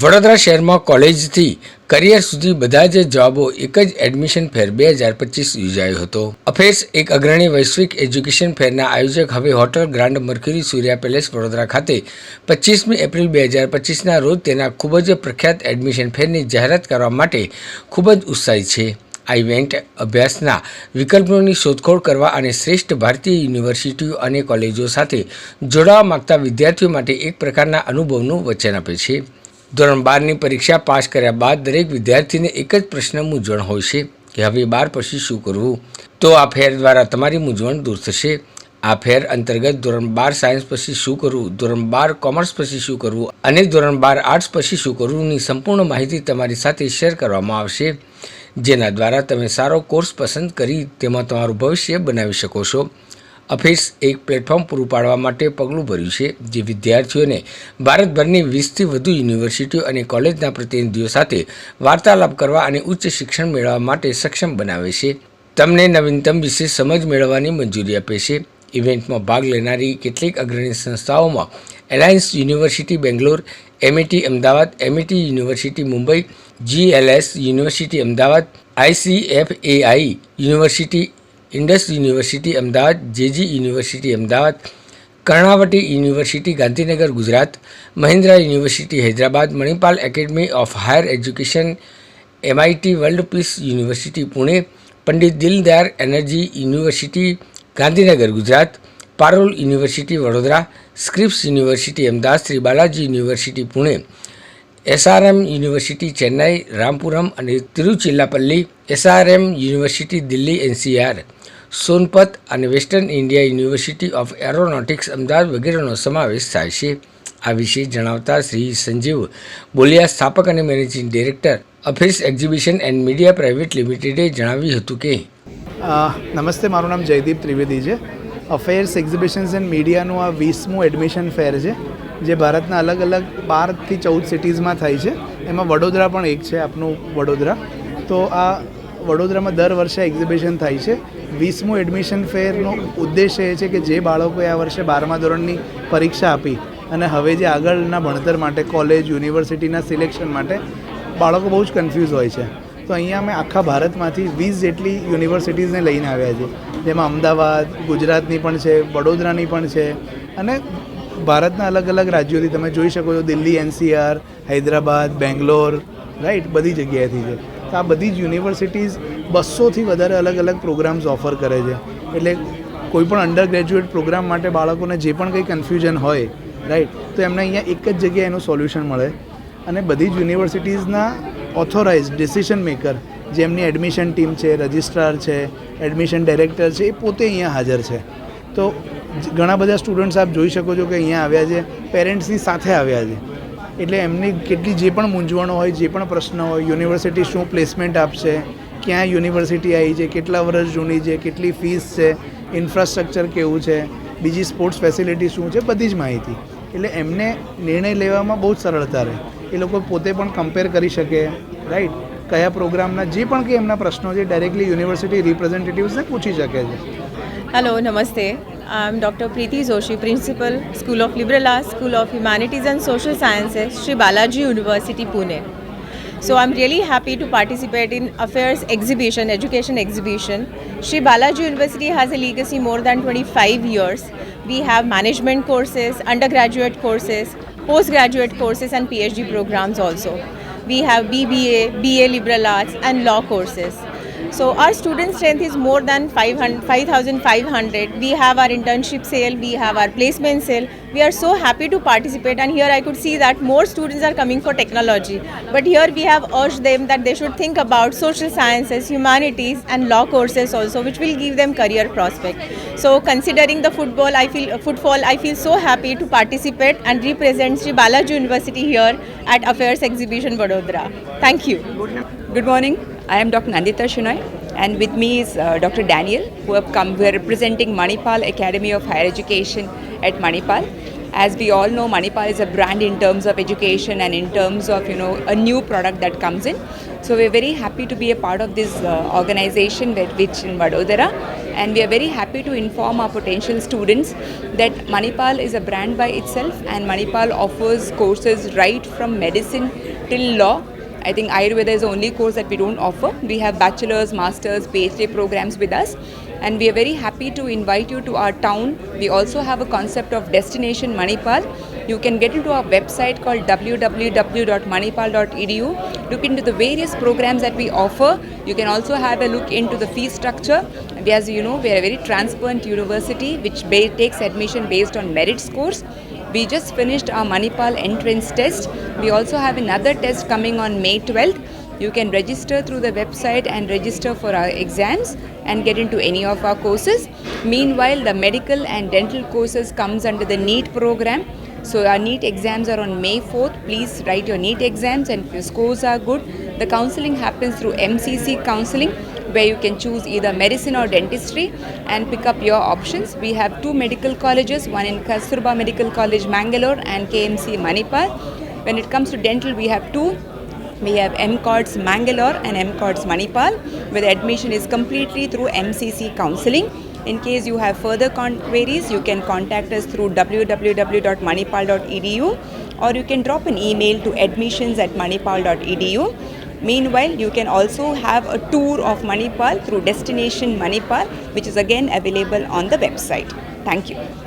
વડોદરા શહેરમાં કોલેજથી કરિયર સુધી બધા જ જવાબો એક જ એડમિશન ફેર બે હજાર પચીસ યોજાયો હતો અફેર્સ એક અગ્રણી વૈશ્વિક એજ્યુકેશન ફેરના આયોજક હવે hotel grand mercury Surya palace Vadodara ખાતે પચીસમી એપ્રિલ બે હજાર પચીસના રોજ તેના ખૂબ જ પ્રખ્યાત એડમિશન ફેરની જાહેરાત કરવા માટે ખૂબ જ ઉત્સાહી છે આ ઇવેન્ટ અભ્યાસના વિકલ્પોની શોધખોળ કરવા અને શ્રેષ્ઠ ભારતીય યુનિવર્સિટીઓ અને કોલેજો સાથે જોડાવા માગતા વિદ્યાર્થીઓ માટે એક પ્રકારના અનુભવનું વચન આપે છે ધોરણ બારની પરીક્ષા પાસ કર્યા બાદ દરેક વિદ્યાર્થીને એક જ પ્રશ્ન મૂંઝવણ હોય છે કે હવે બાર પછી શું કરવું તો આ ફેર દ્વારા તમારી મૂંઝવણ દૂર થશે આ ફેર અંતર્ગત ધોરણ બાર સાયન્સ પછી શું કરવું ધોરણ બાર કોમર્સ પછી શું કરવું અને ધોરણ બાર આર્ટ્સ પછી શું કરવુંની સંપૂર્ણ માહિતી તમારી સાથે શેર કરવામાં આવશે જેના દ્વારા તમે સારો કોર્સ પસંદ કરી તેમાં તમારું ભવિષ્ય બનાવી શકો છો અફેસ એક પ્લેટફોર્મ પૂરું પાડવા માટે પગલું ભર્યું છે જે વિદ્યાર્થીઓને ભારતભરની વીસથી વધુ યુનિવર્સિટીઓ અને કોલેજના પ્રતિનિધિઓ સાથે વાર્તાલાપ કરવા અને ઉચ્ચ શિક્ષણ મેળવવા માટે સક્ષમ બનાવે છે તમને નવીનતમ વિશે સમજ મેળવવાની મંજૂરી આપે છે ઇવેન્ટમાં ભાગ લેનારી કેટલીક અગ્રણી સંસ્થાઓમાં alliance university Bangalore MAT Ahmedabad MAT university Mumbai GLS university Ahmedabad ICFAI university Indus university Ahmedabad JG university Ahmedabad Karnavati university Gandhinagar Gujarat Mahindra university Hyderabad Manipal academy of higher education MIT world peace university Pune Pandit Dildar energy university Gandhinagar Gujarat Parul university Vadodara Scripps university Ahmedabad Shri Balaji university Pune SRM university Chennai Ramapuram અને Tiruchirappalli SRM university Delhi NCR Sonipat અને western India university of aeronautics Ahmedabad વગેરેનો સમાવેશ થાય છે આ વિશે જણાવતા શ્રી સંજીવ બોલિયા સ્થાપક અને managing director affairs exhibition and media private લિમિટેડે જણાવ્યું હતું કે નમસ્તે મારું નામ જયદીપ ત્રિવેદી છે અફેર્સ એક્ઝિબિશન્સ એન્ડ મીડિયાનું આ વીસમું એડમિશન ફેર છે જે ભારતના અલગ અલગ બારથી ચૌદ સિટીઝમાં થાય છે એમાં વડોદરા પણ એક છે આપનું વડોદરા તો આ વડોદરામાં દર વર્ષે એક્ઝિબિશન થાય છે વીસમું એડમિશન ફેરનો ઉદ્દેશ્ય એ છે કે જે બાળકોએ આ વર્ષે બારમા ધોરણની પરીક્ષા આપી અને હવે જે આગળના ભણતર માટે કોલેજ યુનિવર્સિટીના સિલેક્શન માટે બાળકો બહુ જ કન્ફ્યુઝ હોય છે તો અહીંયા અમે આખા ભારતમાંથી વીસ જેટલી યુનિવર્સિટીઝને લઈને આવ્યા છીએ જેમાં અમદાવાદ ગુજરાતની પણ છે વડોદરાની પણ છે અને ભારતના અલગ અલગ રાજ્યોથી તમે જોઈ શકો છો દિલ્હી એનસીઆર હૈદરાબાદ બેંગ્લોર રાઈટ બધી જગ્યાએથી છે તો આ બધી જ યુનિવર્સિટીઝ બસોથી વધારે અલગ અલગ પ્રોગ્રામ્સ ઓફર કરે છે એટલે કોઈપણ અંડર ગ્રેજ્યુએટ પ્રોગ્રામ માટે બાળકોને જે પણ કંઈ કન્ફ્યુઝન હોય રાઈટ તો એમને અહીંયા એક જ જગ્યાએ એનું સોલ્યુશન મળે અને બધી જ યુનિવર્સિટીઝના ઓથોરાઇઝ ડિસિશન મેકર જેમની એડમિશન ટીમ છે રજિસ્ટ્રાર છે એડમિશન ડાયરેક્ટર છે એ પોતે અહીંયા હાજર છે તો ઘણા બધા સ્ટુડન્ટ્સ આપ જોઈ શકો છો કે અહીંયા આવ્યા છે પેરેન્ટ્સની સાથે આવ્યા છે એટલે એમની કેટલી જે પણ મૂંઝવણો હોય જે પણ પ્રશ્ન હોય યુનિવર્સિટી શું પ્લેસમેન્ટ આપશે ક્યાં યુનિવર્સિટી આવી છે કેટલા વર્ષ જૂની છે કેટલી ફીસ છે ઇન્ફ્રાસ્ટ્રક્ચર કેવું છે બીજી સ્પોર્ટ્સ ફેસિલિટી શું છે બધી જ માહિતી એટલે એમને નિર્ણય લેવામાં બહુ જ સરળતા રહે એ લોકો પોતે પણ કમ્પેર કરી શકે રાઈટ કયા પ્રોગ્રામના જે પણ કંઈ એમના પ્રશ્નો છે ડાયરેક્ટલી યુનિવર્સિટી રિપ્રેઝેન્ટેટિવ્સને પૂછી શકે છે hello namaste I am Dr. Preeti Joshi, Principal, School of Liberal Arts, School of Humanities and Social Sciences, Sri Balaji University, Pune. So I'm really happy to participate in Affairs Exhibition, Education Exhibition. Sri Balaji University has a legacy more than 25 years. We have management courses, undergraduate courses, postgraduate courses and PhD programs also. We have BBA, BA Liberal Arts and law courses. So our student strength is more than 5,500. We have our internship sale, we have our placement sale. We are so happy to participate and here I could see that more students are coming for technology. But here we have urged them that they should think about social sciences, humanities and law courses also which will give them career prospect. So considering the football, I feel football. I feel so happy to participate and represent Sri Balaji University here at Affairs Exhibition Vadodara. Thank you. Good morning. I am Dr. Nandita Shunoy, and with me is uh, Dr. Daniel who have come, we are representing Manipal Academy of Higher Education at Manipal. As we all know, Manipal is a brand in terms of education and in terms of, you know, a new product that comes in. So we're very happy to be a part of this uh, organization with which in Vadodara and we are very happy to inform our potential students that Manipal is a brand by itself and Manipal offers courses right from medicine till law I think Ayurveda is the only course that we don't offer. We have bachelor's, master's, PhD programs with us and we are very happy to invite you to our town. We also have a concept of destination Manipal. You can get into our website called www.manipal.edu. Look into the various programs that we offer. You can also have a look into the fee structure. As you know, we are a very transparent university which takes admission based on merit scores. We just finished our Manipal entrance test. We also have another test coming on May 12th. You can register through the website and register for our exams and get into any of our courses. Meanwhile, the medical and dental courses comes under the NEET program. So our NEET exams are on May 4th. Please write your NEET exams and if your scores are good. The counseling happens through MCC counseling where you can choose either medicine or dentistry and pick up your options. We have two medical colleges, one in Kasurba Medical College, Mangalore and KMC Manipal. When it comes to dental, we have two we have MCOTS Mangalore and MCOTS Manipal, where the admission is completely through MCC counseling. In case you have further queries, you can contact us through www.manipal.edu or you can drop an email to admissions at manipal.edu. Meanwhile, you can also have a tour of Manipal through Destination Manipal, which is again available on the website. Thank you.